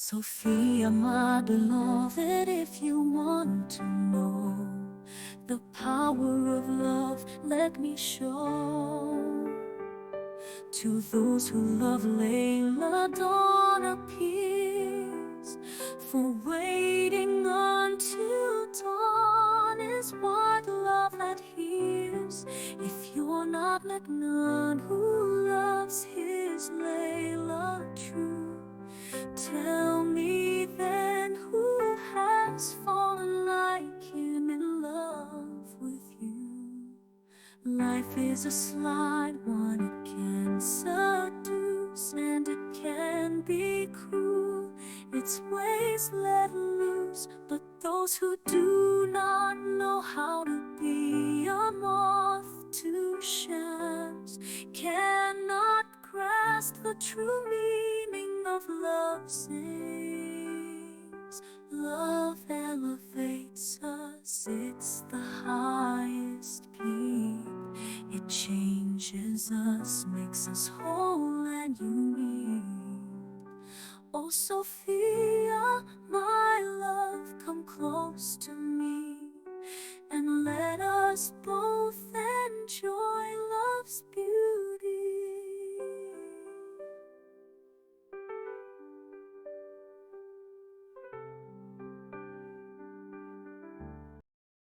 Sophia, my beloved, if you want to know the power of love, let me show. To those who love Layla, dawn appears. For waiting until dawn is what love hears. If you're not like none who loves his Layla true, tell is a slide, one it can seduce and it can be cruel. Its ways let loose, but those who do not know how to be a moth to shams cannot grasp the true meaning of love. Sings love elevates us, it's the highest peak. Changes us, makes us whole and unique. Oh, Sophia, my love, come close to me and let us both